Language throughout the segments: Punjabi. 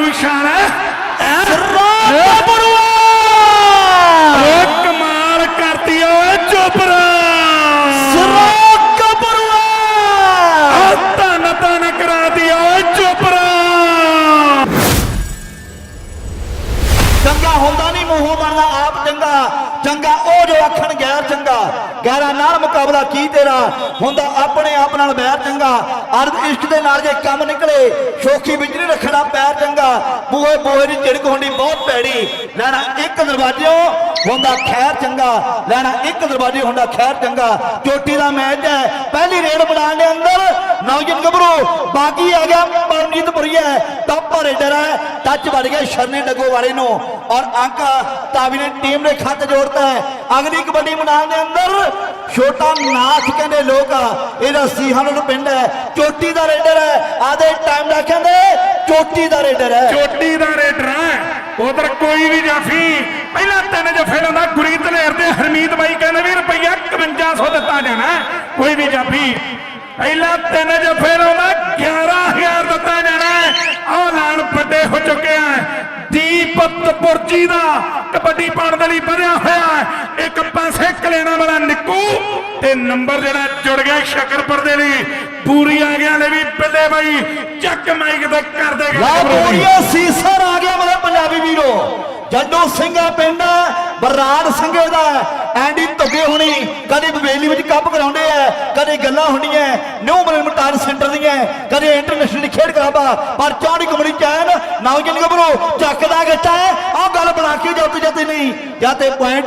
we shine. ਗੈਰ ਨਾਲ ਮੁਕਾਬਲਾ ਕੀ ਤੇਰਾ? ਹੁੰਦਾ ਆਪਣੇ ਆਪ ਨਾਲ ਬੈਰ ਚੰਗਾ। ਅਰਧ ਇਸ਼ਕ ਦੇ ਨਾਲ ਜੇ ਕੰਮ ਨਿਕਲੇ, ਸ਼ੋਖੀ ਵਿੱਚ ਨਹੀਂ ਰੱਖਣਾ ਪੈਰ ਚੰਗਾ। ਬੂਹੇ ਬੂਹੇ ਦੀ ਝਿੜਕ ਹੁੰਦੀ ਬਹੁਤ ਪੈੜੀ ਲੈਣਾ ਇੱਕ ਦਰਵਾਜ਼ਿਓ ਹੁੰਦਾ ਖੈਰ ਚੰਗਾ, ਲੈਣਾ ਇੱਕ ਦਰਵਾਜ਼ੇ ਹੁੰਦਾ ਖੈਰ ਚੰਗਾ। ਚੋਟੀ ਦਾ ਮੈਚ ਹੈ, ਪਹਿਲੀ ਰੇਡ ਬਣਾਉਣ ਦੇ ਅੰਦਰ। ਨੌਜਵਾਨ ਗੱਭਰੂ, ਬਾਕੀ ਆ ਗਿਆ ਪਰਮਜੀਤ ਪੁਰੀਆ। ਟੱਪ ਰੇਡਰ ਹੈ ਟੱਚ ਵੜ ਗਿਆ ਸ਼ਰਨੇ ਡੱਗੋ ਵਾਲੇ ਨੂੰ। ਔਰ ਅੰਕ ਤਾਵੀ ਨੇ ਟੀਮ ਨੇ ਖੱਤ ਜੋੜਤਾ ਹੈ। ਅਗਲੀ ਕਬੱਡੀ ਮੈਦਾਨ ਦੇ ਅੰਦਰ, ਛੋਟਾ ਨਾਥ ਕਹਿੰਦੇ ਲੋਕ ਇਹਦਾ ਸੀਹਾਨ ਪਿੰਡ ਹੈ। ਚੋਟੀ ਦਾ ਰੇਡਰ ਹੈ ਆਦੇ ਟਾਈਮ ਦਾ ਕਹਿੰਦੇ ਚੋਟੀ ਦਾ ਰੇਡਰ ਹੈ। ਚੋਟੀ ਦਾ ਰੇਡਰ ਹੈ। ਉਧਰ ਕੋਈ ਵੀ ਜਾਫੀ ਪਹਿਲਾਂ ਤਿੰਨ ਜਫੇ ਲਾਉਂਦਾ ਗੁਰੀਤ ਲੇਰ ਤੇ ਹਰਮੀਤ ਬਾਈ ਕਹਿੰਦੇ ਵੀ ਰੁਪਈਆ 5100 ਦਿੱਤਾ ਜਾਣਾ। ਕੋਈ ਵੀ ਜਾਫੀ ਪਹਿਲਾਂ ਤਿੰਨ ਜਫੇ ਲਾਉਂਦਾ 11000 ਦਿੱਤਾ ਜਾਣਾ ਆ ਲਾਣ ਵੱਡੇ ਹੋ ਚੁੱਕੇ ਆ ਦੀਪਤ ਪੁਰਜੀ ਦਾ ਕਬੱਡੀ ਪਾਉਣ ਦੇ ਲਈ ਵਧਿਆ ਹੋਇਆ ਇੱਕ ਪਾਸੇ ਕਲੇਣਾ ਵਾਲਾ ਨਿੱਕੂ ਤੇ ਨੰਬਰ ਜਿਹੜਾ ਜੁੜ ਗਿਆ ਸ਼ਕਰਪੁਰ ਦੇ ਲਈ। ਪੂਰੀ ਆ ਗਿਆ ਲੈ ਵੀ ਬੱਲੇ ਬਾਈ। ਚੱਕ ਮਾਈਕ ਤੇ ਕਰ ਦੇ ਲਾ ਬੋੜੀਆ ਸੀਸਰ ਆ ਗਿਆ ਮੇਰੇ ਪੰਜਾਬੀ ਵੀਰੋ। ਜੱਡੋ ਸਿੰਘਾ ਪਿੰਡ ਬਰਾੜ ਸਿੰਘੇ ਦਾ ਐਂਡੀ ਧੁੱਗੇ ਹੋਣੀ, ਕਦੇ ਬਵੇਲੀ ਵਿੱਚ ਕੱਪ ਕਰਾਉਂਦੇ ਆ, ਕਦੇ ਗੱਲਾਂ ਹੁੰਦੀਆਂ ਨਿਊ ਮਲਮਟਾਰ ਸੈਂਟਰ ਦੀਆਂ ਕਦੇ ਇੰਟਰਨੈਸ਼ਨਲ ਖੇਡ ਕਰਾਬਾ ਪਰ ਚੌੜੀ ਕਮੜੀ ਚੈਨ ਨੌਜਵਾਨ ਗੱਭਰੂ ਚੱਕਦਾ ਗੱਟਾ ਆਹ ਗੱਲ ਬਣਾ ਕੇ ਜੁੱਤ ਜੱਤ ਨਹੀਂ। ਜਾਂ ਤੇ ਪੁਆਇੰਟ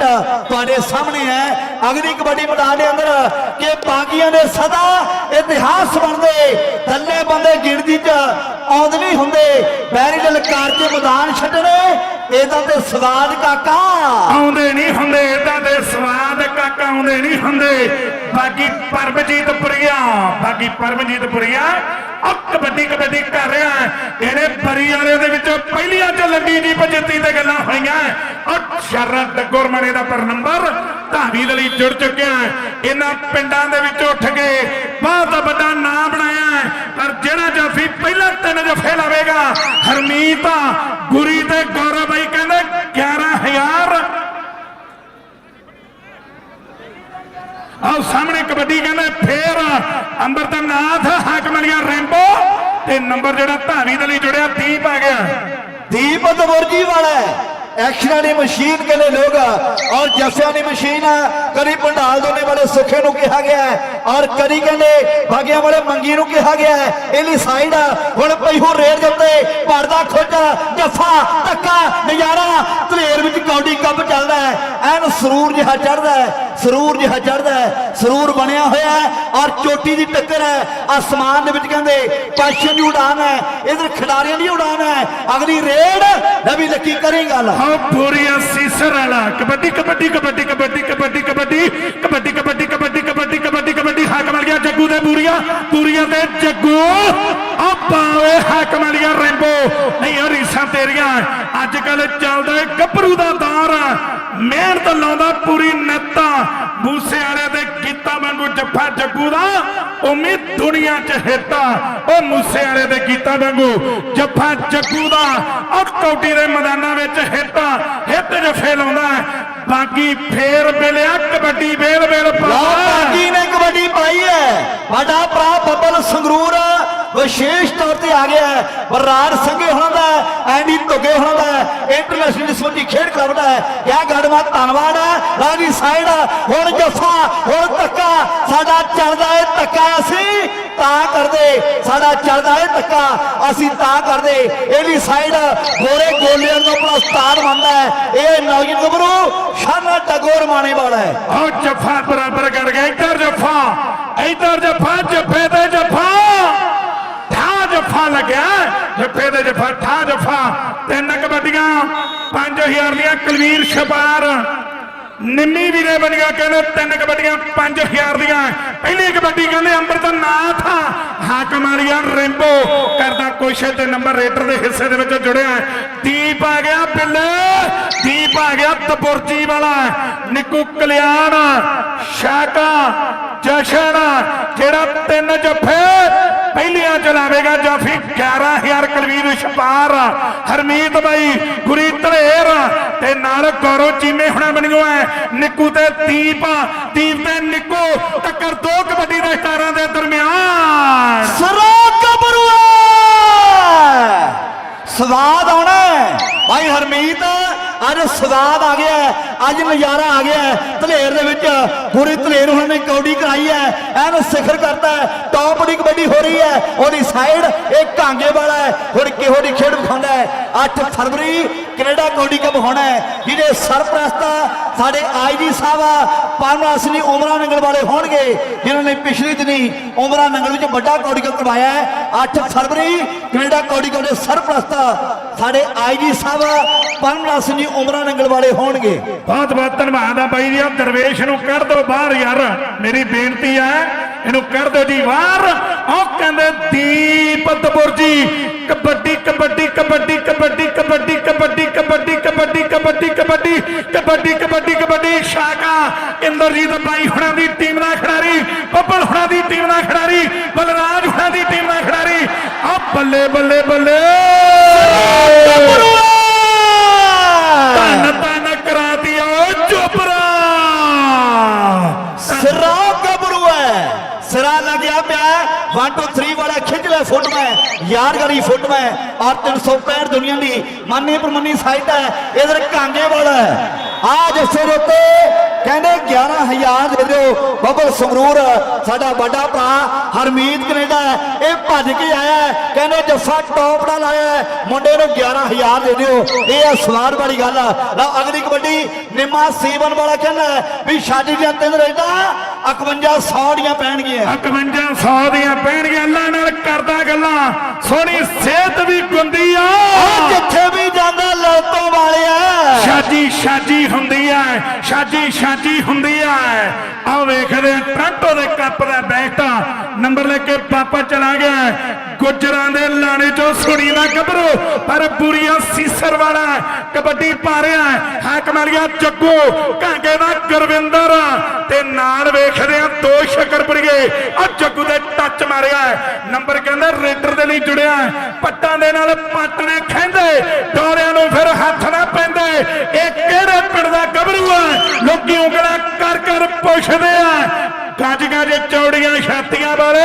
ਤੁਹਾਡੇ ਸਾਹਮਣੇ ਹੈ ਅਗਲੀ ਕਬੱਡੀ ਮੈਦਾਨ ਦੇ ਅੰਦਰ, ਕਿ ਬਾਗੀਆਂ ਦੇ ਸਦਾ ਇਤਿਹਾਸ ਬਣਦੇ, ਥੱਲੇ ਬੰਦੇ ਗਿਣਤੀ ਚ ਆਉਂਦੇ ਨਹੀਂ ਹੁੰਦੇ। ਬੈਰੀ ਲਲਕਾਰ ਕੇ ਮੈਦਾਨ ਛੱਡਣੇ ਇਹਦਾ ਤੇ ਸਵਾਦ ਕਾਕਾ। ਆਉਂਦੇ ਨਹੀਂ ਹੁੰਦੇ ਇਦਾਂ ਦੇ ਸਵਾਦ ਕਾਕਾ, ਆਉਂਦੇ ਨਹੀਂ ਹੁੰਦੇ। ਬਾਕੀ ਪਰਮਜੀਤ ਪੁਰੀਆ ਬਾਕੀ ਪਰਮਜੀਤ ਪੁਰੀਆ ਆ ਕਬੱਡੀ ਕਬੱਡੀ ਕਰ ਰਿਹਾ ਇਹਨੇ ਬਰੀ ਵਾਲੇ ਦੇ ਵਿੱਚੋਂ ਪਹਿਲੀਆਂ ਚ ਲੰਬੀ ਜੀ ਪਜਤੀ ਤੇ ਗੱਲਾਂ ਹੋਈਆਂ। ਔਰ ਸ਼ਰਤ ਗੁਰਮਣੇ ਦਾ ਪਰ ਨੰਬਰ ਧਾਰੀ ਦੇ ਲਈ ਜੁੜ ਚੁੱਕਿਆ ਇਹਨਾਂ ਪਿੰਡਾਂ ਦੇ ਵਿੱਚ ਉੱਠ ਕੇ ਬਹੁਤ ਵੱਡਾ ਨਾਂ ਬਣਾਇਆ ਹੈ। ਪਰ ਜਿਹੜਾ ਜਾਫੀ ਪਹਿਲਾਂ ਤਿੰਨ ਜਫੇ ਲਾਵੇਗਾ ਹਰਮੀਤ ਗੁਰੀ ਤੇ ਗੌਰਵ ਬਾਈ ਕਹਿੰਦੇ 11000 ਆਹ ਸਾਹਮਣੇ ਕਬੱਡੀ ਕਹਿੰਦੇ ਫੇਰ ਅੰਮ੍ਰਿਤਨਾਥ ਹਾਕਮਲੀਆ ਰੈਂਬੋ ਤੇ ਨੰਬਰ ਜਿਹੜਾ ਧਾਵੀ ਦੇ ਲਈ ਜੁੜਿਆ, ਦੀਪ ਆ ਗਿਆ ਦੀਪ ਦਵਰਜੀ ਵਾਲਾ ਹੈ। ਐਕਸ਼ਨਾਂ ਦੀ ਮਸ਼ੀਨ ਕਹਿੰਦੇ ਲੋਕ, ਔਰ ਜੱਸਿਆਂ ਦੀ ਮਸ਼ੀਨ ਕਦੀ ਪੰਡਾਲ ਦੋਨੇ ਵਾਲੇ ਸੁੱਖੇ ਨੂੰ ਕਿਹਾ ਗਿਆ ਹੈ ਔਰ ਕਰੀ ਕਹਿੰਦੇ ਭਾਗਿਆਂ ਵਾਲੇ ਮੰਗੀ ਨੂੰ ਕਿਹਾ ਗਿਆ ਹੈ ਇਹਲੀ ਸਾਈਡ ਹੁਣ ਪਈਹੂ ਰੇਡ ਦੇ ਉੱਤੇ ਪਰਦਾ ਖੁੱਜ ਜੱਫਾ ਧੱਕਾ ਨਜ਼ਾਰਾ ਧਲੇਰ ਵਿੱਚ ਕੌਡੀ ਕੱਪ ਚੱਲਦਾ ਹੈ ਐਨ ਸਰੂਰ ਜਿਹਾ ਚੜਦਾ ਹੈ ਸਰੂਰ ਜਿਹਾ ਚੜਦਾ ਹੈ ਸਰੂਰ ਬਣਿਆ ਹੋਇਆ ਹੈ ਔਰ ਚੋਟੀ ਦੀ ਟੱਕਰ ਹੈ ਆਸਮਾਨ ਦੇ ਵਿੱਚ ਕਹਿੰਦੇ ਪਾਸ਼ਨ ਦੀ ਉਡਾਨ ਹੈ ਇਧਰ ਖਿਡਾਰੀਆਂ ਦੀ ਉਡਾਨ ਹੈ ਅਗਲੀ ਰੇਡ ਨਵੀਂ ਲੱਕੀ ਕਰੀ ਗੱਲ ਹਾਂ ਪੂਰੀਆ ਸੀਸਰ ਵਾਲਾ ਕਬੱਡੀ ਕਬੱਡੀ ਕਬੱਡੀ ਕਬੱਡੀ ਕਬੱਡੀ ਕਬੱਡੀ ਕਬੱਡੀ ਕਬੱਡੀ ਕਬੱਡੀ ਕਬੱਡੀ ਗਿਆ ਜੱਗੂ ਤੇ ਪੂਰੀਆਂ ਪੂਰੀਆਂ ਤੇ ਜੱਗੂ। ਆ ਪਾਵੇ ਹਾਕਮ ਗਿਆ ਰੈਂਬੋ। ਨਹੀਂ, ਉਹ ਰੀਸਾਂ ਤੇਰੀਆਂ। ਅੱਜ ਕੱਲ ਚੱਲਦਾ ਏ ਗੱਭਰੂ ਦਾ ਦਾਰ। ਮਿਹਨਤ ਲਾਉਂਦਾ ਪੂਰੀ ਨੱਤਾ। ਮੂਸੇ ਵਾਲੇ ਦੇ ਕੀਤਾ ਮੈਨੂੰ ਜੱਫਾ ਜੱਗੂ ਦਾ। ਉਮੀਦ ਦੁਨੀਆ 'ਚ ਹਿੱਤਾ ਉਹ ਮੂਸੇ ਵਾਲੇ ਦੇ ਗੀਤਾਂ ਵਾਂਗੂ ਜੱਫਾ ਚੱਕੂ ਦਾ। ਉਹ ਕੌਡੀ ਦੇ ਮੈਦਾਨਾਂ ਵਿੱਚ ਹਿੱਤਾ ਹਿੱਤ ਜੱਫੇ ਲਾਉਂਦਾ ਬਾਕੀ ਫੇਰ ਮਿਲਿਆ ਕਬੱਡੀ ਵੇਲ ਵੇਲ ਲਓ ਪਾ ਨੇ ਕਬੱਡੀ ਪਾਈ ਹੈ। ਵੱਡਾ ਭਰਾ ਬੱਬਲ ਸੰਗਰੂਰ ਵਿਸ਼ੇਸ਼ ਤੌਰ ਤੇ ਆ ਗਿਆ ਹੈ। ਬਰਾੜ ਸੰਘੇ ਹੋਣਾ ਦਾ ਐਂਡੀ ਧੁੱਗੇ ਹੋਣਾ ਦਾ ਇੰਟਰਨੈਸ਼ਨਲ ਸਮੁੰਦੀ ਖੇਡ ਕਲੱਬ ਦਾ ਹੈ। ਇਹ ਗੜਮਾ ਧੰਨਵਾਦ ਹੈ। ਰਾਜੀ ਸਾਈਡ ਹੁਣ ਜੱਫਾ, ਹੁਣ ਧੱਕਾ, ਸਾਡਾ ਚੱਲਦਾ ਹੈ ਧੱਕਾ ਅਸੀਂ ਤਾਂ ਕਰਦੇ, ਸਾਡਾ ਚੱਲਦਾ ਹੈ ਧੱਕਾ ਅਸੀਂ ਤਾਂ ਕਰਦੇ। ਇਹਦੀ ਸਾਈਡ ਗੋਰੇ ਗੋਲਿਆਂ ਨੂੰ ਆਪਣਾ ਉਸਤਾਦ ਮੰਨਦਾ ਹੈ। ਇਹ ਨੌਜਵਾਨ ਗੱਭਰੂ ਸ਼ਾਨਾ ਟਗੋਰ ਮਾਣੇ ਵਾਲਾ ਹੈ। ਉਹ ਜੱਫਾ ਬਰਾਬਰ ਕਰ ਗਿਆ, ਇੱਧਰ ਜੱਫਾ ਇੱਧਰ ਜੱਫਾ, ਜੱਫੇ ਤੇ ਜੱਫਾ। ਜੱਫਾ ਲੱਗਿਆ ਜੱਫੇ ਤੇ ਜੱਫਾ ਠਾ ਜੱਫਾ ਤਿੰਨ ਕਬੱਡੀਆਂ 5000 ਦੀਆਂ ਕੁਲਵੀਰ ਛਪਾਰ ਨਿੰਮੀ ਵੀਰੇ ਬਣੀਆਂ ਕਹਿੰਦੇ ਤਿੰਨ ਕਬੱਡੀਆਂ 5000 ਦੀਆਂ ਪਹਿਲੀ ਕਬੱਡੀ ਕਹਿੰਦੇ ਅੰਮ੍ਰਿਤਨਾਥ ਹਾਕਮ ਵਾਲੀਆ ਰੈਂਬੋ ਕਰਦਾ ਕੋਸ਼ਿਸ਼ ਤੇ ਨੰਬਰ ਰੇਟਰ ਦੇ ਹਿੱਸੇ ਦੇ ਵਿੱਚ ਜੁੜਿਆ ਹੈ। ਦੀਪ ਆ ਗਿਆ ਬਿੱਲੇ ਦੀਪ ਆ ਗਿਆ ਤਪੁਰਜੀ ਵਾਲਾ ਨਿੱਕੂ ਕਲਿਆਣ ਸ਼ਾਕਾ ਜਸ਼ਨ ਜਿਹੜਾ ਤਿੰਨ ਜੱਫੇ ਪਹਿਲੀਆਂ ਚਲਾਵੇਗਾ ਜਾਫੀ 11000 ਕਲਵੀਰ ਛਪਾਰ, ਹਰਮੀਤ ਬਾਈ, ਗੁਰੀ ਧਲੇਰ ਤੇ ਨਾਲ ਗੌਰਵ ਚੀਮੇ ਹੁਣਾ ਬਣਿਓ ਹੈ ਨਿੱਕੂ ਤੇ ਦੀਪ ਦੀਪ ਤੇ ਨਿੱਕੂ, ਟੱਕਰ ਦੋ ਕਬੱਡੀ ਦੇ ਸਟਾਰਾਂ ਦੇ ਦਰਮਿਆਨ। ਸਰਾ ਕਬਰੂਆ ਸਵਾਦ ਆਉਣਾ ਭਾਈ ਹਰਮੀਤ ਅੱਜ ਸਵਾਦ ਆ ਗਿਆ ਅੱਜ ਨਜ਼ਾਰਾ ਆ ਗਿਆ ਧਲੇਰ ਦੇ ਵਿੱਚ ਪੂਰੀ ਧਲੇਰ ਉਹਨਾਂ ਨੇ ਕੌਡੀ ਕਰਾਈ ਹੈ, ਐਨ ਸਿਖਰ ਕਰਤਾ ਟੌਪ ਦੀ ਕਬੱਡੀ ਹੋ ਰਹੀ ਹੈ, ਉਹਦੀ ਸਾਈਡ ਇਹ ਕਾਂਗੇ ਵਾਲਾ ਹੈ ਹੁਣ ਕਿਹੋ ਦੀ ਖੇਡ ਵਿਖਾਉਂਦਾ ਹੈ। 8 ਫਰਵਰੀ ਕੈਨੇਡਾ ਕੌਡੀ ਕੱਪ ਹੋਣਾ ਹੈ, ਜਿਹਦੇ ਸਰਪ੍ਰਸਤ ਸਾਡੇ ਆਈਜੀ ਸਾਹਿਬ ਪਰਮਰਾਸ ਨੇ ਉਮਰਾ ਨੰਗਲ ਵਾਲੇ ਹੋਣਗੇ, ਜਿਨ੍ਹਾਂ ਨੇ ਪਿਛਲੀ ਦਿਨੀ ਉਮਰਾ ਨੰਗਲ ਵਿੱਚ ਵੱਡਾ ਕੌਡੀ ਕੱਪ ਕਰਵਾਇਆ ਹੈ। 8 ਫਰਵਰੀ ਕੈਨੇਡਾ ਕੌਡੀ ਕੱਪ ਦੇ ਸਰਪ੍ਰਸਤ ਸਾਡੇ ਆਈਜੀ ਸਾਹਿਬ ਪਰਮਰਾਸ ਉਮਰਾ ਨੰਗਲ ਵਾਲੇ ਹੋਣਗੇ ਬਹੁਤ ਬਹੁਤ ਧੰਨਵਾਦ ਆ ਬਾਈ ਜੀ ਆ ਦਰਵੇਸ਼ ਨੂੰ ਕੱਢ ਦਿਓ ਬਾਹਰ ਯਾਰ ਮੇਰੀ ਬੇਨਤੀ ਹੈ ਇਹਨੂੰ ਕੱਢ ਦਿਓ ਜੀ ਬਾਹਰ ਉਹ ਕਹਿੰਦੇ ਦੀਪ ਦਬੁਰਜੀ ਕਬੱਡੀ ਕਬੱਡੀ ਕਬੱਡੀ ਕਬੱਡੀ ਕਬੱਡੀ ਕਬੱਡੀ ਕਬੱਡੀ ਕਬੱਡੀ ਕਬੱਡੀ ਕਬੱਡੀ ਕਬੱਡੀ ਕਬੱਡੀ ਕਬੱਡੀ ਸ਼ਾਕਾ ਇੰਦਰਜੀਤ ਬਾਈ ਹੁਣਾਂ ਦੀ ਟੀਮ ਦਾ ਖਿਡਾਰੀ ਬੱਬਲ ਹੁਣਾਂ ਦੀ ਟੀਮ ਦਾ ਖਿਡਾਰੀ ਬਲਰਾਜ ਹੁਣਾਂ ਦੀ ਟੀਮ ਦਾ ਖਿਡਾਰੀ ਆ ਬੱਲੇ ਬੱਲੇ ਬੱਲੇ ਧੰਨ ਧੰਨ ਕਰਾਤੀ ਓ ਚੋਪਰਾ ਸਿਰਾ ਗੱਭਰੂ ਹੈ ਸਿਰਾ ਲੱਗਿਆ ਪਿਆ 1 2 3 ਵਾਲਾ ਖਿੱਚ ਲੈ ਫੁੱਟ ਮੈਂ। ਯਾਦਗਾਰੀ ਫੁੱਟ ਮੈਂ। ਔਰ 365 ਦੁਨੀਆ ਦੀ ਮਾਨੀ ਪਰਮੰਨੀ ਸਾਈਟ ਹੈ। ਇਧਰ ਕਾਂਗੇ ਵਾਲਾ ਹੈ। ਆ ਜੱਸੇ ਦੇ ਉੱਤੇ ਕਹਿੰਦੇ 11000 ਦੇ ਦਿਓ ਬੱਬਲ ਸੰਗਰੂਰ ਸਾਡਾ ਵੱਡਾ ਭਰਾ ਹਰਮੀਤ ਕੈਨੇਡਾ ਇਹ ਭੱਜ ਕੇ ਆਇਆ। ਕਹਿੰਦੇ ਜੱਫਾ ਟੌਪ ਦਾ ਲਾਇਆ। ਮੁੰਡੇ ਨੂੰ 11000 ਦੇ ਦਿਓ ਇਹ ਆ ਸਵਾਦ ਵਾਲੀ ਗੱਲ ਆ ਲਓ ਅਗਲੀ ਕਬੱਡੀ ਨਿਮਾ ਸੀਵਨ ਵਾਲਾ ਕਹਿੰਦਾ ਵੀ ਛੱਡ ਦੀਆਂ ਤਿੰਨ ਰੇਡਾਂ 51 100 ਦੀਆਂ ਪੈਣਗੀਆਂ 5100 ਦੀਆਂ ਪੈਣਗੀਆਂ ਅੱਲਾ ਨਾਲ ਕਰਦਾ ਗੱਲਾਂ ਸੋਹਣੀ ਸਿਹਤ ਵੀ ਗੁੰਦੀ ਆ ਜਿੱਥੇ ਵੀ ਜਾਂਦਾ ਲੋਤੋਂ ਵਾਲਿਆ ਸ਼ਾਜੀ ਸ਼ਾਜੀ ਹੁੰਦੀ ਆ ਸ਼ਾਜੀ ਸ਼ਾਜੀ ਹੁੰਦੀ ਆ। ਆ ਵੇਖਦੇ ਆ ਦੇ ਕੱਪ ਦਾ ਬੈਟ ਨੰਬਰ ਲੈ ਕੇ ਪਾਪਾ ਚਲਾ ਗਿਆ। ਗੁੱਜਰਾਂ ਦੇ ਲਾਣੇ ਚੋਂ ਸੁਣੀ ਦਾ ਗੱਭਰੂ, ਪਰ ਬੁਰੀਆ ਸੀਸਰ ਵਾਲਾ ਕਬੱਡੀ ਪਾ ਰਿਹਾ। ਹਾਕਮ ਵਾਲੀਆ, ਜੱਗੂ ਕਾਂਗੇ ਦਾ ਗੁਰਵਿੰਦਰ ਤੇ ਨਾਲ ਵੇਖਦੇ ਆ ਦੋ ਸ਼ਕਰਪੁਰੀਏ ਆ ਜੱਗੂ ਦੇ ਟੱਚ ਮਾਰਿਆ। ਨੰਬਰ ਕਹਿੰਦਾ, ਰੇਡਰ ਦੇ ਲਈ ਜੁੜਿਆ। ਪੱਟਾਂ ਦੇ ਨਾਲ ਪੱਟਣੇ ਖੈਂਦੇ ਡੋਰਿਆਂ ਨੂੰ ਫਿਰ ਹੱਥ ਨਾ ਪੈਂਦਾ ਇਹ ਕਿਹੜੇ ਪਿੰਡ ਦਾ ਗੱਭਰੂ ਆ? ਲੋਕੀ ਉਂਗਲਾਂ ਕਰ ਕਰ ਪੁੱਛਦੇ ਆ। ਗੱਜ ਗੱਜ ਚੌੜੀਆਂ ਛਾਤੀਆਂ ਵਾਲੇ।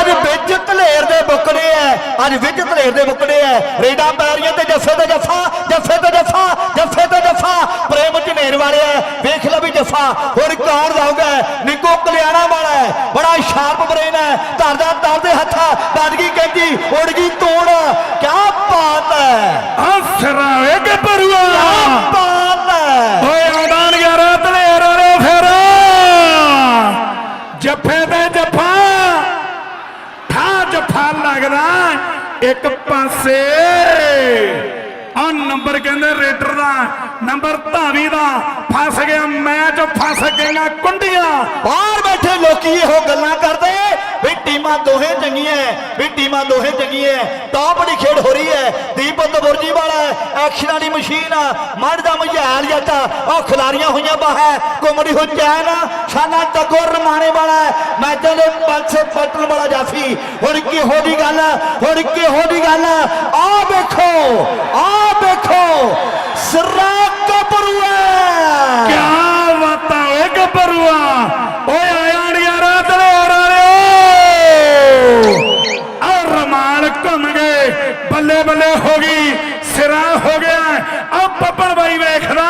ਅੱਜ ਵਿੱਚ ਧਲੇਰ ਦੇ ਬੁੱਕੜੇ ਐ ਅੱਜ ਵਿੱਚ ਧਲੇਰ ਦੇ ਬੁੱਕੜੇ ਐ ਰੇਡਾ ਪੈਰੀਆਂ ਤੇ ਜੱਫੇ ਤੇ ਜੱਫਾ ਜੱਫੇ ਤੇ ਜੱਫਾ ਜੱਫੇ ਤੇ ਜੱਫਾ ਪ੍ਰੇਮ ਝਨੇਰ ਵਾਲੇ ਐ ਵੇਖ ਲੈ ਵੀ ਜੱਫਾ ਹੁਣ ਕੌਣ ਲਾਊਗਾ? ਨਿੱਕੋ ਕਲਿਆਣਾ ਵਾਲਾ ਹੈ ਬੜਾ ਸ਼ਾਰਪ ਬ੍ਰੇਨ ਹੈ ਧਰਦਾ, ਧਰਦੇ ਹੱਥਾਂ। ਵੱਜ ਗਈ ਕਹਿੰਦੀ ਉੜ ਗਈ ਤੋੜ। ਕੀ ਬਾਤ ਹੈ ਆ ਸਰਾਏ ਕੀ ਗੱਭਰੂਆ ਬਾਤ ਹੈ ਓਏ ਆਡਾਨ ਯਾਰਾ ਧਲੇਰ ਵਾਲੇ ਫਿਰ। ਜੱਫੇ ਤੇ ਜੱਫਾ। ਠਾ ਜੱਫਾ ਲੱਗਦਾ ਇੱਕ ਪਾਸੇ। ਆ ਨੰਬਰ ਕਹਿੰਦੇ ਰੇਡਰ ਦਾ ਨੰਬਰ ਧਾਵੀ ਦਾ। ਫਸ ਗਿਆ ਮੈਚ ਫਸ ਗਈਆਂ ਕੁੰਡੀਆਂ। ਬਾਹਰ ਬੈਠੇ ਲੋਕੀ ਇਹੋ ਗੱਲਾਂ ਕਰਦੇ ਵੀ ਟੀਮਾਂ ਦੋਹੇ ਚੰਗੀਆਂ ਵੀ ਟੀਮਾਂ ਦੋਹੇ ਚੰਗੀਆਂ। ਟੌਪ ਦੀ ਖੇਡ ਹੋ ਰਹੀ ਹੈ ਦੀਪਕ ਬੁਰਜੀ ਵਾਲਾ ਐਕਸ਼ਨ ਵਾਲੀ ਮਸ਼ੀਨ ਮੜ ਦਾ ਮਝਾਲ ਜੱਟਾ, ਉਹ ਖਿਲਾਰੀਆਂ ਹੋਈਆਂ ਬਾਹਰ। ਘੁੰਮਦੀ ਹੋ ਚੈਨ, ਛਾਨਾ ਰਮਾਣੇ ਵਾਲਾ ਮੈਚਾਂ ਦੇ ਪੰਜ ਪੱਟਣ ਵਾਲਾ ਜਾਫੀ ਹੁਣ ਕਿਹੋ ਦੀ ਗੱਲ? ਹੁਣ ਕਿਹੋ ਦੀ ਗੱਲ? ਆ ਵੇਖੋ ਆ ਵੇਖੋ, ਸਿਰਾ ਕਪਰੂਆ। ਕਿਆ ਬਾਤਾਂ ਓਏ ਗੱਭਰੂਆ ਓਏ ਆਇਆ ਨੀ ਯਾਰਾ ਦਲੇਰ ਵਾਲਿਓ। ਆ ਰਮਾਲ ਘੁੰਮ ਗਏ, ਬੱਲੇ ਬੱਲੇ ਹੋ ਗਈ ਸਿਰਾ ਹੋ ਗਿਆ ਆ ਬੱਬਲ ਬਾਈ ਵੇਖਦਾ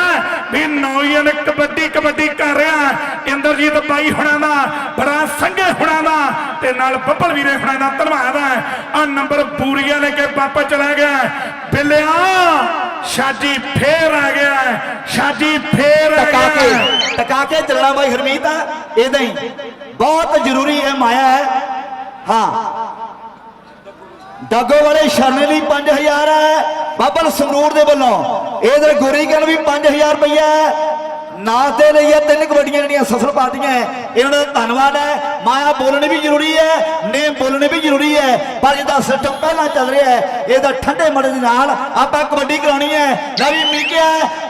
ਵੀ ਨੌਜਵਾਨ ਕਬੱਡੀ ਕਬੱਡੀ ਕਰ ਰਿਹਾ ਇੰਦਰਜੀਤ ਬਾਈ ਹੁਣਾਂ ਦਾ ਬੜਾ ਸੰਘੇ ਹੁਣਾਂ ਦਾ ਤੇ ਨਾਲ ਬੱਬਲ ਵੀਰੇ ਹੁਣਾਂ ਦਾ ਧੰਨਵਾਦ ਹੈ। ਆ ਨੰਬਰ ਪੂਰੀਆ ਲੈ ਕੇ ਪਾਪਾ ਚਲਾ ਗਿਆ ਬਿੱਲਿਆ ਸ਼ਾਜੀ ਫੇਰ ਆ ਗਿਆ ਸ਼ਾਜੀ ਫੇਰ ਆ ਗਿਆ ਕੇ ਟਕਾ ਕੇ ਚੱਲਣਾ ਬਾਈ ਹਰਮੀਤ ਆ ਇਦਾਂ ਹੀ। ਬਹੁਤ ਜ਼ਰੂਰੀ ਹੈ ਮਾਇਆ ਹੈ। ਹਾਂ। ਦਾਗੋ ਵਾਲੇ ਸ਼ਰਨੇ ਲਈ 5000 ਹੈ। ਬੱਬਲ ਸੰਗਰੂਰ ਦੇ ਵੱਲੋਂ। ਇਧਰ ਗੁਰੀ ਗੱਲ ਵੀ 5000 ਰੁਪਈਆ ਹੈ। ਨਾਚ ਦੇ ਲਈ ਇਹ ਤਿੰਨ ਕਬੱਡੀਆਂ ਜਿਹੜੀਆਂ ਸਫਲ ਪਾਰਟੀਆਂ ਹੈ, ਇਹਨਾਂ ਦਾ ਧੰਨਵਾਦ ਹੈ ਮਾਇਆ ਬੋਲਣੀ ਵੀ ਜ਼ਰੂਰੀ ਹੈ ਨੇਮ ਬੋਲਣੀ ਵੀ ਜ਼ਰੂਰੀ ਹੈ ਪਰ ਜਿਹਦਾ ਸਿਸਟਮ ਪਹਿਲਾਂ ਚੱਲ ਰਿਹਾ ਹੈ ਇਹਦਾ ਠੰਡੇ ਮੜੇ ਦੇ ਨਾਲ ਆਪਾਂ ਕਬੱਡੀ ਕਰਾਉਣੀ ਹੈ ਲੈ ਵੀ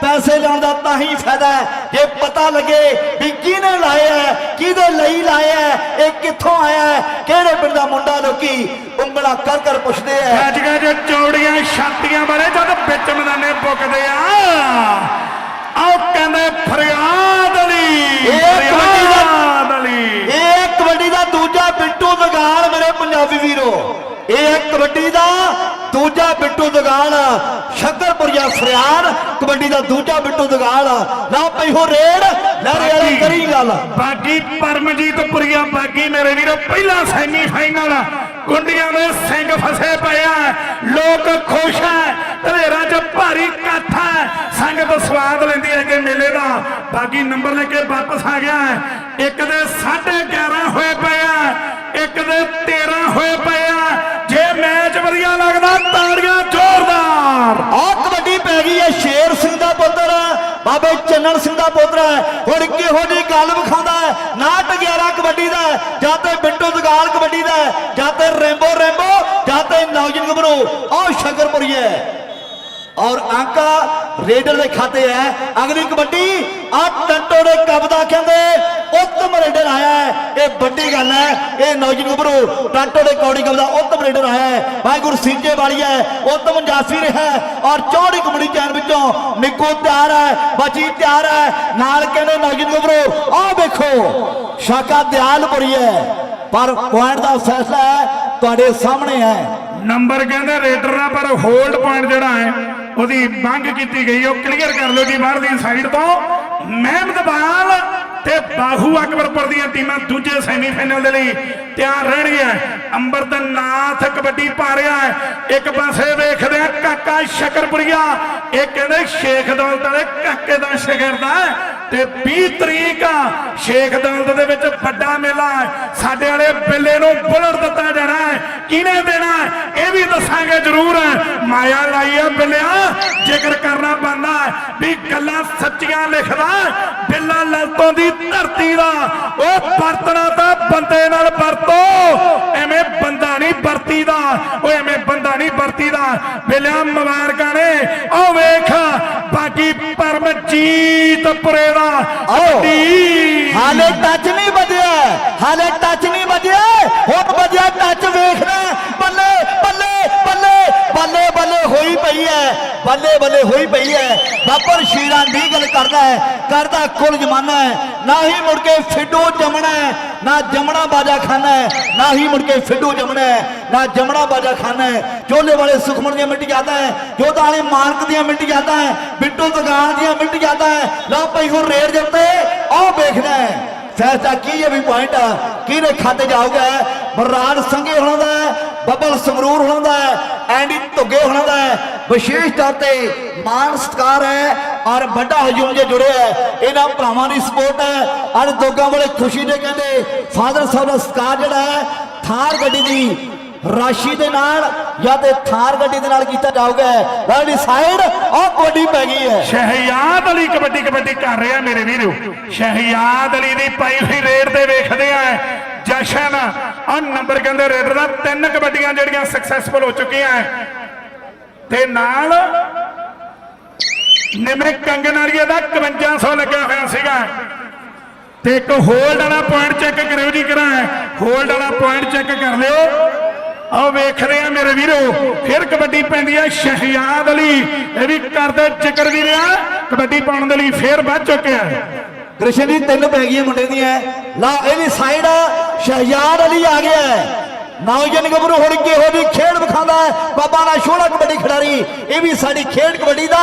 ਪੈਸੇ ਲਾਉਣ ਦਾ ਤਾਂ ਹੀ ਫਾਇਦਾ ਹੈ ਜੇ ਪਤਾ ਲੱਗੇ ਵੀ ਕਿਹਨੇ ਲਾਇਆ ਹੈ ਕਿਹਦੇ ਲਈ ਲਾਇਆ ਹੈ ਇਹ ਕਿੱਥੋਂ ਆਇਆ ਹੈ ਕਿਹੜੇ ਪਿੰਡ ਦਾ ਮੁੰਡਾ ਲੋਕੀ ਉਂਗਲਾ ਕਰ ਕਰ ਪੁੱਛਦੇ ਆ ਅੱਜ ਕੱਲ੍ਹ ਚੌੜੀਆਂ ਛਾਤੀਆਂ ਬਾਰੇ ਜਦ ਵਿੱਚ ਮੈਦਾਨੇ ਪੁੱਕਦੇ ਆ। ਆਓ ਕਹਿੰਦੇ ਫਰਿਆਦ ਅਲੀ ਇਹ ਕਬੱਡੀ ਦਾ- ਫਰਿਆਦ ਅਲੀ। ਇਹ ਕਬੱਡੀ ਦਾ ਦੂਜਾ ਬਿੱਟੂ ਦਗਾਲ ਮੇਰੇ ਪੰਜਾਬੀ ਵੀਰੋ। ਇਹ ਕਬੱਡੀ ਦਾ ਦੂਜਾ ਬਿੱਟੂ ਦਗਾਲ ਸ਼ੱਕਰਪੁਰੀਆ ਫਰਿਆਦ ਕਬੱਡੀ ਦਾ ਦੂਜਾ ਬਿੱਟੂ ਦਗਾਲ ਨਾ ਪਈ ਹੋ ਰੇਡ ਲੜੇ ਵਾਲੇ ਕਰੀ ਗੱਲ। ਬਾਕੀ ਪਰਮਜੀਤ ਪੁਰੀਆ ਬਾਕੀ ਮੇਰੇ ਵੀਰੋ ਪਹਿਲਾ ਸੈਮੀ ਫਾਈਨਲ ਗੁੰਡੀਆਂ ਦੇ ਸਿੰਘ ਫਸੇ ਪਏ ਆ। ਲੋਕ ਖੁਸ਼ ਹੈ ਧਲੇਰਾਂ 'ਚ ਭਾਰੀ ਇਕੱਠ ਐ ਸੰਗਤ ਸਵਾਦ ਲੈਂਦੀ ਹੈ ਕਿ ਮੇਲੇ ਦਾ। ਬਾਕੀ ਨੰਬਰ ਲੈ ਕੇ ਵਾਪਸ ਆ ਗਿਆ। ਇੱਕ ਦੇ 11.5 ਹੋਏ ਪਏ ਆ। ਇੱਕ ਦੇ 13 ਹੋਏ ਪਏ ਆ। ਜੇ ਮੈਚ ਵਧੀਆ ਲੱਗਦਾ, ਤਾੜੀਆਂ ਜ਼ੋਰਦਾਰ। ਆਹ ਕਬੱਡੀ ਪੈ ਗਈ ਹੈ। ਸ਼ੇਰ ਸਿੰਘ ਦਾ ਪੁੱਤਰ ਬਾਬੇ ਚੰਨਣ ਸਿੰਘ ਦਾ ਪੁੱਤਰ ਹੈ। ਹੁਣ ਕਿਹੋ ਜਿਹੀ ਗੱਲ ਵਿਖਾਉਂਦਾ ਹੈ? ਨਾਟ 11 ਕਬੱਡੀ ਦਾ ਜਾਂ ਤੇ ਬਿੱਟੂ ਦਗਾਲ ਕਬੱਡੀ ਦਾ ਜਾਂ ਤੇ ਰੈਂਬੋ ਰੈਂਬੋ, ਜਾਂ ਤੇ ਨੌਜਨ ਗੱਭਰੂ ਆਹ ਸ਼ੰਕਰਪੁਰੀ ਹੈ। ਔਰ ਅੰਕਾ ਰੇਡਰ ਦੇ ਖਾਤੇ ਹੈ। ਅਗਲੀ ਕਬੱਡੀ, ਆ ਟੰਟੋ ਦੇ ਕਬਦਾ ਕਹਿੰਦੇ, ਉੱਤਮ ਰੇਡਰ ਆਇਆ ਹੈ। ਇਹ ਵੱਡੀ ਗੱਲ ਹੈ, ਇਹ ਨੌਜਵਾਨ ਗੱਭਰੂ, ਟੰਟੋ ਦੇ ਕੌੜੀ ਕਬਦਾ ਉੱਤਮ ਰੇਡਰ ਆਇਆ ਹੈ। ਵਾਹਿਗੁਰੂ ਸਿੰਜੇ ਵਾਲੀ ਹੈ, ਉੱਤਮ ਜਾਫੀ ਰਿਹਾ ਔਰ ਚੌੜੀ ਕਬੱਡੀ ਚੈਨ ਵਿੱਚੋਂ ਨਿੱਕੂ ਤਿਆਰ ਹੈ, ਬਚੀ ਤਿਆਰ ਹੈ। ਨਾਲ ਕਹਿੰਦੇ ਨੌਜਵਾਨ ਗੱਭਰੂ, ਆਹ ਵੇਖੋ, ਸ਼ਾਕਾ ਦਿਆਲਪੁਰੀ ਹੈ। ਪਰ ਪੁਆਇੰਟ ਦਾ ਫੈਸਲਾ ਹੈ, ਤੁਹਾਡੇ ਸਾਹਮਣੇ ਹੈ। ਨੰਬਰ ਕਹਿੰਦੇ ਰੇਡਰ ਦਾ ਪਰ ਹੋਲਡ ਪੁਆਇੰਟ ਜਿਹੜਾ ਹੈ ਉਹਦੀ ਮੰਗ ਕੀਤੀ ਗਈ ਉਹ ਕਲੀਅਰ ਕਰ ਲਓ ਜੀ ਬਾਹਰ ਦੀ ਸਾਈਡ ਤੋਂ। ਮਹਿਮਦਵਾਲ ਤੇ ਬਾਹੂ ਅਕਬਰਪੁਰ ਦੀਆਂ ਟੀਮਾਂ ਦੂਜੇ ਸੈਮੀਫਾਈਨਲ ਦੇ ਲਈ ਤਿਆਰ ਰਹਿਣਗੀਆਂ। ਅੰਬਰਤਨਾਥ ਕਬੱਡੀ ਪਾ ਰਿਹਾ ਹੈ। ਇੱਕ ਪਾਸੇ ਵੇਖਦੇ ਆ ਕਾਕਾ ਸ਼ਕਰਪੁਰੀਆ। ਇਹ ਕਹਿੰਦੇ ਸ਼ੇਖ ਦੌਲਤ ਵਾਲੇ ਕਾਕੇ ਦਾ ਸ਼ਗਿਰਦ ਹੈ। ਤੇ 20 ਤਰੀਕ ਸ਼ੇਖ ਦੌਲਤ ਦੇ ਵਿੱਚ ਵੱਡਾ ਮੇਲਾ ਸਾਡੇ ਵਾਲੇ ਬਿੱਲੇ ਨੂੰ ਬੁਲਟ ਦਿੱਤਾ ਜਾਣਾ ਹੈ। ਕਿਹਨੇ ਦੇਣਾ ਇਹ ਵੀ ਦੱਸਾਂਗੇ ਜ਼ਰੂਰ। ਮਾਇਆ ਲਾਈ ਆ ਬਿੱਲਿਆ। ਜ਼ਿਕਰ ਕਰਨਾ ਪੈਂਦਾ ਵੀ ਗੱਲਾਂ ਸੱਚੀਆਂ ਲਿਖਦਾ ਹੈ। ਬਿੱਲਾ ਲਲਤੋਂ ਦੀ ਧਰਤੀ ਦਾ ਉਹ ਵਰਤਣਾ ਤਾਂ ਬੰਦੇ ਨਾਲ ਵਰਤੋ। ਐਵੇਂ ਬੰਦਾ ਨਹੀਂ ਵਰਤੀ ਦਾ ਉਹ ਐਵੇਂ ਬੰਦਾ ਨਹੀਂ ਵਰਤੀ ਦਾ। ਬਿੱਲਿਆ ਮੁਬਾਰਕਾਂ ਨੇ। ਉਹ ਵੇਖ ਬਾਕੀ ਪਰਮਜੀਤ ਪੁਰੇ ਦਾ ਹਾਲੇ ਟੱਚ ਨਹੀਂ ਵੱਜਿਆ। ਹਾਲੇ ਟੱਚ ਨਹੀਂ ਵੱਜਿਆ। ਹੁਣ ਵੱਜਿਆ ਟੱਚ ਵੇਖਣਾ ਬੱਲੇ ਬੱਲੇ ਬੱਲੇ ਬੱਲੇ ਬੱਲੇ ਹੋਈ ਪਈ ਹੈ ਬੱਲੇ ਬੱਲੇ ਹੋਈ ਪਈ ਹੈ ਬਾਪਰ ਸ਼ੀਰਾਂ ਦੀ ਗੱਲ ਕਰਦਾ ਹੈ ਕਰਦਾ ਕੁੱਲ ਜਮਾਨਾ ਹੈ ਨਾ ਹੀ ਮੁੜ ਕੇ ਫਿੱਡੂ ਜਮਣਾ ਹੈ ਨਾ ਜਮਣਾ ਬਾਜਾ ਖਾਨਾ ਹੈ ਨਾ ਹੀ ਮੁੜ ਕੇ ਫਿੱਡੂ ਜਮਣਾ ਹੈ ਨਾ ਜਮਣਾ ਬਾਜਾ ਖਾਨਾ ਹੈ ਚੋਲੇ ਵਾਲੇ ਸੁਖਮਨ ਦੀਆਂ ਮਿੰਟ ਜਾਂਦਾ ਹੈ ਜੋਧਾ ਵਾਲੇ ਮਾਨਕ ਦੀਆਂ ਮਿੰਟ ਜਾਂਦਾ ਹੈ ਬਿੱਟੂ ਦਗਾਨ ਦੀਆਂ ਮਿੰਟ ਜਾਂਦਾ ਹੈ ਲਓ ਭਾਈ ਹੁਣ ਰੇਡ ਦੇ ਉੱਤੇ ਆਹ ਵੇਖਣਾ ਹੈ ਫੈਸਲਾ ਕੀ ਹੈ ਵੀ ਪੁਆਇੰਟ ਕਿਹਦੇ ਖਾਤੇ ਜਾਊਗਾ? ਬਰਾੜ ਸੰਘੇ ਹੋਣਾ ਦਾ ਬੱਬਲ ਸੰਗਰੂਰ ਹੋਣਾ ਹੈ, ਐਂਡੀ ਧੁੱਗੇ ਹੋਣਾ ਹੈ। ਵਿਸ਼ੇਸ਼ ਤੌਰ ਤੇ ਮਾਨ ਸਤਕਾਰ ਹੈ ਔਰ ਵੱਡਾ ਹਜੂਮ ਜੇ ਜੁੜਿਆ ਹੈ। ਇਹਨਾਂ ਭਰਾਵਾਂ ਦੀ ਸਪੋਰਟ ਹੈ। ਔਰ ਦੋਗਾ ਵਾਲੇ ਖੁਸ਼ੀ ਦੇ ਕਹਿੰਦੇ ਫਾਦਰ ਸਾਹਿਬ ਦਾ ਸਤਕਾਰ ਜਿਹੜਾ ਹੈ ਥਾਰ ਗੱਡੀ ਦੀ ਰਾਸ਼ੀ ਦੇ ਨਾਲ ਜਾਂ ਤੇ ਥਾਰ ਗੱਡੀ ਦੇ ਨਾਲ ਕੀਤਾ ਜਾਊਗਾ ਵਾਲੀ ਸਾਈਡ ਆਹ ਕਬੱਡੀ ਪੈ ਗਈ ਹੈ। ਸ਼ਹਿਯਾਦ ਅਲੀ ਕਬੱਡੀ ਕਬੱਡੀ ਕਰ ਰਿਹਾ ਮੇਰੇ ਵੀਰੋ। ਸ਼ਹਿਯਾਦ ਅਲੀ ਦੀ ਪਾਈ ਹੋਈ ਰੇਡ ਤੇ ਵੇਖਦੇ ਆ ਜਸ਼ਨ ਆ ਨੰਬਰ ਕਹਿੰਦੇ ਰੇਡਰ ਦਾ ਤਿੰਨ ਕਬੱਡੀਆਂ ਜਿਹੜੀਆਂ ਸਕਸੈਸਫੁਲ ਹੋ ਚੁੱਕੀਆਂ ਤੇ ਨਾਲ ਨਿਮਰ ਕੰਗਨਾਰੀਆ ਦਾ 5100 ਲੱਗਿਆ ਹੋਇਆ ਸੀਗਾ। ਤੇ ਇੱਕ ਹੋਲਡ ਵਾਲਾ ਪੁਆਇੰਟ ਚੈੱਕ ਕਰਿਓ ਜੀ ਕਰਾਂ ਹੋਲਡ ਵਾਲਾ ਪੁਆਇੰਟ ਚੈੱਕ ਕਰ ਲਿਓ। ਆਓ ਵੇਖ ਰਹੇ ਆ ਮੇਰੇ ਵੀਰੋ, ਫਿਰ ਕਬੱਡੀ ਪੈਂਦੀ ਆ ਸ਼ਹਿਯਾਦ ਅਲੀ। ਇਹ ਵੀ ਕਰਦੇ ਜ਼ਿਕਰ ਵੀ ਰਿਹਾ ਕਬੱਡੀ ਪਾਉਣ ਦੇ ਲਈ ਫੇਰ ਵੱਧ ਚੁੱਕਿਆ। ਕ੍ਰਿਸ਼ਨ ਦੀ ਤਿੰਨ ਪੈ ਗਈਆਂ ਮੁੰਡੇ ਦੀਆਂ। ਲਾ, ਇਹਦੀ ਸਾਈਡ ਸ਼ਹਿਜਾਦ ਅਲੀ ਆ ਗਿਆ ਹੈ। ਗੱਭਰੂ ਹੁਣ ਕਿਹੋ ਜਿਹੀ ਖੇਡ ਵਿਖਾਉਂਦਾ ਹੈ? ਬਾਬਾ ਦਾ ਸ਼ੋਲਾ ਕਬੱਡੀ ਖਿਡਾਰੀ, ਇਹ ਵੀ ਸਾਡੀ ਖੇਡ ਕਬੱਡੀ ਦਾ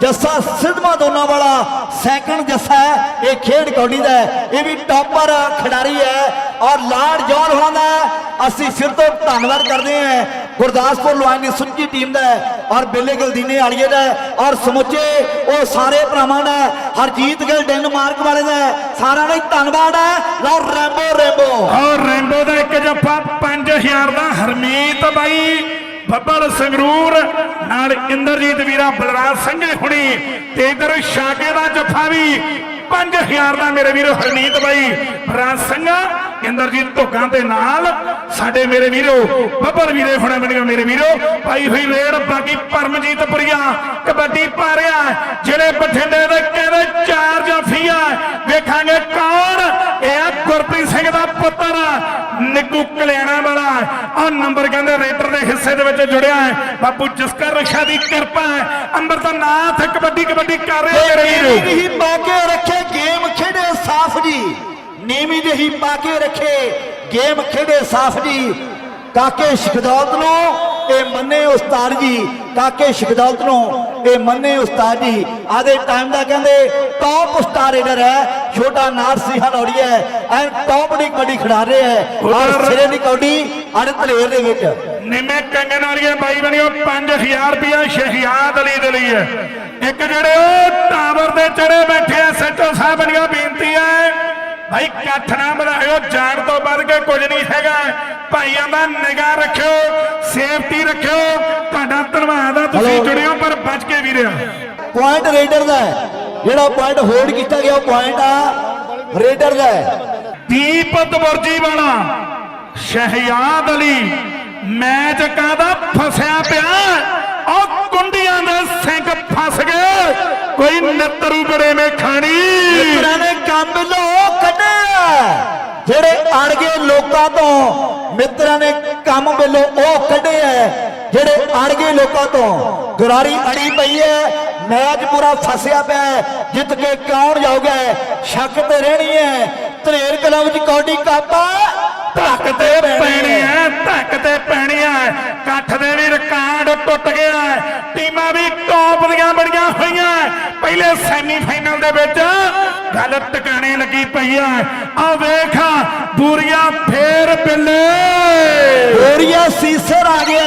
ਜੱਸਾ ਸਿੱਧਵਾ ਦੋਨਾਂ ਵਾਲਾ ਸੈਕੰਡ ਜੱਸਾ ਹੈ, ਇਹ ਖੇਡ ਕਬੱਡੀ ਦਾ ਇਹ ਵੀ ਟਾਪਰ ਖਿਡਾਰੀ ਹੈ ਔਰ ਲਾਰਡ ਜੌਨ ਹੋਣਾ ਦਾ ਅਸੀਂ ਸਿਰ ਤੋਂ ਧੰਨਵਾਦ ਕਰਦੇ ਹਾਂ। ਗੁਰਦਾਸਪੁਰ ਲੋਹਾਈ ਸੁੱਚੀ ਟੀਮ ਦਾ ਔਰ ਬੇਲੇ ਗਲਦੀਨੇ ਵਾਲੀਏ ਦਾ ਔਰ ਸਮੁੱਚੇ ਉਹ ਸਾਰੇ ਭਰਾਵਾਂ ਦਾ ਹਰਜੀਤ ਗਿੱਲ ਡੈਨਮਾਰਕ ਵਾਲੇ ਦਾ ਸਾਰਿਆਂ ਦਾ ਧੰਨਵਾਦ ਹੈ, ਲਓ ਰੈਂਬੋ ਰੈਂਬੋ। ਔਰ ਰੈਂਬੋ ਦਾ ਇੱਕ ਜੱਫਾ 5000 ਦਾ, ਹਰਮੀਤ ਬਾਈ, ਬੱਬਲ ਸੰਗਰੂਰ, ਨਾਲ ਇੰਦਰਜੀਤ ਵੀਰਾ, ਬਲਰਾਜ ਸੰਘੇ ਹੁਣੀ ਤੇ ਇਧਰ ਸ਼ਾਕੇ ਦਾ ਜੱਫਾ ਵੀ 5000 ਦਾ, ਮੇਰੇ ਵੀਰੋ ਹਰਮੀਤ ਬਾਈ, ਬਲਰਾਜ ਸਿੰਘ ਇੰਦਰਜੀਤ ਧੋਕਾਂ ਦੇ ਨਾਲ ਸਾਡੇ ਮੇਰੇ ਵੀਰੋ ਬੱਬਰ ਵੀਰੇ ਹੁਣੇ ਬਣਿਓ ਮੇਰੇ ਵੀਰੋ ਪਾਈ ਹੋਈ ਰੇਡ ਬਾਕੀ ਪਰਮਜੀਤ ਪੁਰੀਆ ਕਬੱਡੀ ਪਾ ਰਿਹਾ ਜਿਹੜੇ ਬਠਿੰਡੇ ਦੇ ਕਹਿੰਦੇ ਚਾਰ ਜਾਫੀਆ ਵੇਖਾਂਗੇ ਕੌਣ? ਇਹ ਗੁਰਪ੍ਰੀਤ ਸਿੰਘ ਦਾ ਪੁੱਤਰ ਨਿੱਕੂ ਕਲਿਆਣਾ ਵਾਲਾ। ਆ ਨੰਬਰ ਕਹਿੰਦੇ ਰੇਟਰ ਦੇ ਹਿੱਸੇ ਦੇ ਵਿੱਚ ਜੁੜਿਆ ਹੈ। ਬਾਪੂ ਜਸਕਰ ਰਖਿਆ ਦੀ ਕਿਰਪਾ ਹੈ। ਅੰਮ੍ਰਿਤਨਾਥ ਕਬੱਡੀ ਕਬੱਡੀ ਕਰ ਰਿਹਾ ਮੇਰੇ ਵੀਰੋ। ਨੀਵੀਂ ਹੀ ਪਾ ਕੇ ਰੱਖੇ ਗੇਮ ਖੇਡੇ ਸਾਫ਼ ਜੀ। ਨੀਵੀਂ ਜਿਹੀ ਪਾ ਕੇ ਰੱਖੇ। ਗੇਮ ਖੇਡੇ ਸਾਫ਼ ਜੀ। ਕਾਕੇ ਸ਼ਿਕਦੌਲਤ ਨੂੰ ਇਹ ਮੰਨੇ ਉਸਤਾਦ ਜੀ। ਕਾਕੇ ਸ਼ਿਕਦੌਲਤ ਨੂੰ ਇਹ ਮੰਨੇ ਉਸਤਾਦ ਜੀ। ਆਦੇ ਟਾਈਮ ਦਾ ਕਹਿੰਦੇ ਟੌਪ ਸਟਾਰ ਰੇਡਰ ਹੈ। ਛੋਟਾ ਨਾਰ ਸਿੰਘਾ ਲੋੜੀ ਹੈ। ਐ ਟੌਪ ਦੀ ਕਬੱਡੀ ਖਿਡਾ ਰਿਹਾ ਹੈ। ਔਰ ਸਿਰੇ ਦੀ ਕਬੱਡੀ ਅੜ ਧਲੇਰ ਦੇ ਵਿੱਚ। ਨਿੰਮੇ ਕੰਗਨ ਵਾਲੀਆਂ ਬਾਈ ਬਣਿਓ 5000 ਰੁਪਇਆ ਸ਼ਹਿਜ਼ਾਦ ਅਲੀ ਦੇ ਲਈ ਹੈ। ਇੱਕ ਜਿਹੜੇ ਉਹ ਟਾਵਰ ਦੇ ਚੜੇ ਬੈਠੇ ਆ ਸੱਚੋ ਸਾਹਿਬ ਬਣਿਓ ਬੇਨਤੀ ਹੈ। ਭਾਈ ਇਕੱਠ ਨਾ ਬਣਾਇਓ ਜਾਣ ਤੋਂ ਵੱਧ ਕੇ ਕੁਝ ਨਹੀਂ ਹੈਗਾ। ਭਾਈਆਂ ਦਾ ਨਿਗਾਹ ਰੱਖਿਓ ਸੇਫਟੀ ਰੱਖਿਓ। ਤੁਹਾਡਾ ਧੰਨਵਾਦ ਆ ਤੁਸੀਂ. ਜੁੜਿਓ ਪਰ ਬਚ ਕੇ ਵੀਰਿਆ। ਪੁਆਇੰਟ ਰੇਡਰ ਦਾ। ਜਿਹੜਾ ਪੁਆਇੰਟ ਹੋਲਡ ਕੀਤਾ ਗਿਆ ਉਹ ਪੁਆਇੰਟ ਆ ਰੇਡਰ ਦਾ ਹੈ। ਦੀਪ ਦਵਰਜੀ ਵਾਲਾ ਸ਼ਹਿਜ਼ਾਦ ਅਲੀ। ਮੈਚ ਕਾਦਾ ਫਸਿਆ ਪਿਆ? ਉਹ ਕੁੰਡੀਆਂ ਦੇ ਸਿੰਘ ਫਸ ਗਏ। ਕੋਈ ਨੱਤਰੂ ਬੜੇ ਮੇ ਖਾਣੀ। ਮਿੱਤਰਾਂ ਨੇ ਕੰਮ ਲੋ ਕੱਢਿਆ ਜਿਹੜੇ ਅੜ ਗਏ ਲੋਕਾਂ ਤੋਂ, ਮਿੱਤਰਾਂ ਨੇ ਕੰਮ ਵੱਲੋਂ ਉਹ ਕੱਢਿਆ ਜਿਹੜੇ ਅੜ ਗਏ ਲੋਕਾਂ ਤੋਂ, ਗੁਰਾਰੀ ਅੜੀ ਪਈ ਹੈ ਮੈਚ ਪੂਰਾ ਫਸਿਆ ਪਿਆ ਜਿੱਤ ਕੇ ਕੌਣ ਜਾਊਗਾ ਸ਼ੱਕ ਤੇ ਰਹਿਣੀ ਹੈ ਧਨੇਰ ਕਲੱਬ ਚ ਕੌਡੀ ਕਾਪਾ ਧੱਕ ਤੇ ਪੈਣੀ ਐ ਧੱਕ ਤੇ ਪੈਣੀ ਐ ਕੱਠ ਦੇ ਵੀ ਰਿਕਾਰਡ ਟੁੱਟ ਗਿਆ ਹੈ। ਟੀਮਾਂ ਵੀ ਟੌਪ ਦੀਆਂ ਬਣੀਆਂ ਹੋਈਆਂ। ਪਹਿਲੇ ਸੈਮੀਫਾਈਨਲ ਦੇ ਵਿੱਚ ਗੱਲ ਟਿਕਾਣੇ ਲੱਗੀ ਪਈ ਐ ਆ ਵੇਖ, ਬੂਰੀਆ ਫੇਰ ਬਿੱਲੇ। ਹੋਰੀਆ ਸੀਸਰ ਆ ਗਿਆ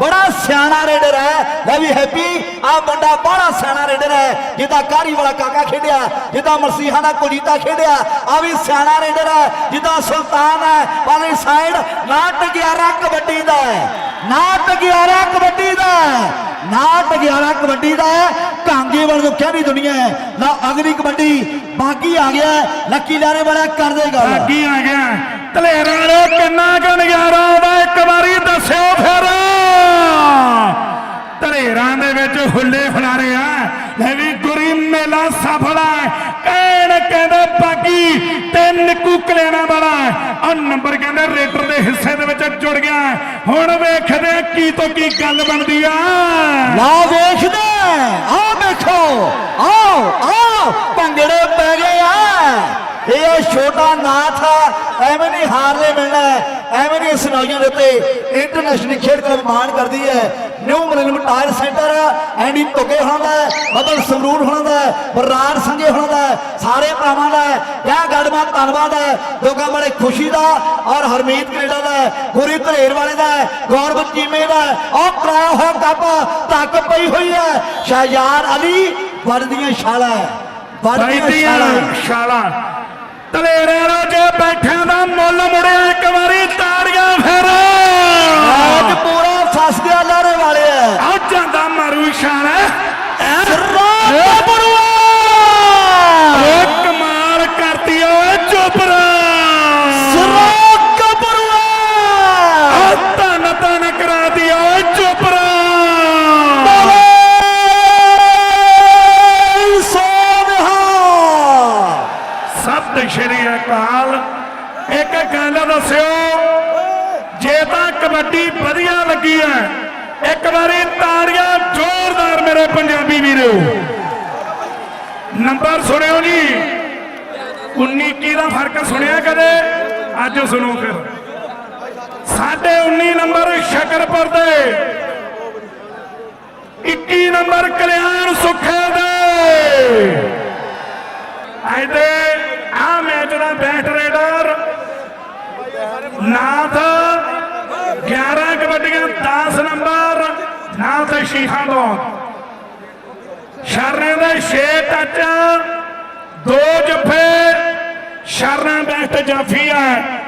ਬੜਾ ਸਿਆਣਾ ਰੇਡਰ ਹੈ। ਲੈ ਵੀ ਹੈਪੀ ਆ ਬੰਦਾ ਬੜਾ ਸਿਆਣਾ ਰੇਡਰ ਹੈ, ਜਿਹਦਾ ਕਾਰੀ ਵਾਲਾ ਕਾਕਾ ਖੇਡਿਆ ਜਿੱਦਾਂ ਮਰਸੀਹਾ ਦਾ ਕੁਲਜੀਤਾ ਖੇਡਿਆ। ਆ ਵੀ ਸਿਆਣਾ ਰੇਡਰ ਹੈ, ਜਿਹਦਾ ਸੁਲਤਾਨ ਹੈ। ਵਾਲੀ ਸਾਈਡ ਨਾਟ 11 ਕਬੱਡੀ ਦਾ ਹੈ। ਨਾਟ 11 ਕਬੱਡੀ ਨਾਟ 11 ਕਬੱਡੀ ਦਾ ਹੈ, ਕਾਂਗੇ ਨੂੰ ਕਹਿਣੀ ਦੁਨੀਆ ਹੈ। ਨਾ ਅਗਲੀ ਕਬੱਡੀ ਬਾਕੀ ਆ ਗਿਆ ਲੱਕੀ ਲਾਰੇ ਵਾਲਾ ਕਰ ਦੇਗਾ ਅੱਗੀ ਆ ਗਿਆ ਧਲੇਰਾਂ ਵਾਲੇ ਕਿੰਨਾ ਕੁ ਨਜ਼ਾਰਾ ਆਉਂਦਾ ਇੱਕ ਵਾਰੀ ਦੱਸਿਓ ਫਿਰ। ਧਲੇਰਾਂ ਦੇ ਵਿੱਚ ਹੁੱਲੇ ਹੁਲਾਰੇ ਆ ਲੈ ਵੀ ਗੁਰੀ ਮੇਲਾ ਸਫਲ ਹੈ। ਕਹਿਣ ਕਹਿੰਦੇ ਬਾਕੀ ਤੇ ਨਿੱਕੂ ਕਲੇਣਾ ਵਾਲਾ ਆ ਨੰਬਰ ਕਹਿੰਦੇ ਰੇਟਰ ਦੇ ਹਿੱਸੇ ਦੇ ਵਿੱਚ ਜੁੜ ਗਿਆ ਹੁਣ ਵੇਖਦੇ ਆ ਕੀ ਤੋਂ ਕੀ ਗੱਲ ਬਣਦੀ ਆ। ਲਾ ਵੇਖਦੇ। ਆਓ ਵੇਖੋ। ਆਓ ਆਓ ਭੰਗੜੇ ਪੈ ਗਏ ਆ। ਇਹ ਛੋਟਾ ਨਾਥ ਆ, ਐਵੇਂ ਨਹੀਂ ਹਾਰਨੇ ਮਿਲਣਾ। ਐਵੇਂ ਨਹੀਂ ਇਸ ਦੇ ਉੱਤੇ ਇੰਟਰਨੈਸ਼ਨਲ ਖੇਡ ਕਲੱਬ ਮਾਣ ਕਰਦੀ ਹੈ। ਨਿਊ ਮਲਿਨਮ ਟਾਇਰ ਸੈਂਟਰ ਐਂਡੀ ਧੁੱਗੇ ਹੋਣਾ ਦਾ ਹੈ, ਬਬਲ ਸੰਗਰੂਰ ਹੋਣਾ ਦਾ ਹੈ, ਬਰਾੜ ਸੰਗੇ ਹੋਣਾ ਦਾ ਹੈ, ਸਾਰੇ ਭਰਾਵਾਂ ਦਾ ਹੈ ਕਿਆ ਗੜਮਾ ਧੰਨਵਾਦ ਹੈ ਲੋਕਾਂ ਬੜੇ ਖੁਸ਼ੀ ਦਾ ਔਰ ਹਰਮੀਤ ਕੈਨੇਡਾ ਦਾ ਗੁਰੀ ਧਰੇਰ ਵਾਲੇ ਦਾ ਗੌਰਵ ਚੀਮੇ ਦਾ ਔਰ ਕਰਾਇਆ ਹੋਇਆ ਕੱਪ ਤੱਕ ਪਈ ਹੋਈ ਹੈ ਸ਼ਹਿਜਾਰ ਅਲੀ ਵਰਦੀਆਂ ਸ਼ਾਲਾ ਵਰਦੀਆਂ ਸ਼ਾਲਾ ਤਲੇਰਾਂ ਚ ਬੈਠਿਆਂ ਦਾ ਮੁੱਲ ਮੁੜਿਆ ਇੱਕ ਵਾਰੀ ਤਾੜੀਆਂ ਫਿਰ। ਨੰਬਰ ਸੁਣਿਓ ਜੀ 19 ਕੀ ਦਾ ਫ਼ਰਕ ਸੁਣਿਆ ਕਦੇ? ਅੱਜ ਸੁਣੋ ਫਿਰ। ਸਾਡੇ 19 ਨੰਬਰ ਸ਼ਕਰਪੁਰ ਦੇ। 21 ਨੰਬਰ ਕਲਿਆਣ ਸੁਖੇ ਦੇ। ਇਹਦੇ ਆ ਮੈਚ ਦਾ ਬੈਟ ਰੇਡਰ ਨਾਥ 11 ਕਬੱਡੀਆਂ 10 ਨੰਬਰ ਨਾਥ ਸ਼ੀਖਾਂ ਤੋਂ। ਸ਼ਰਨੇ ਦੇ 6 ਟੱਚ ਦੋ ਜੱਫੇ ਸ਼ਰਨਾ ਬੈਸਟ ਜਾਫੀ ਹੈ।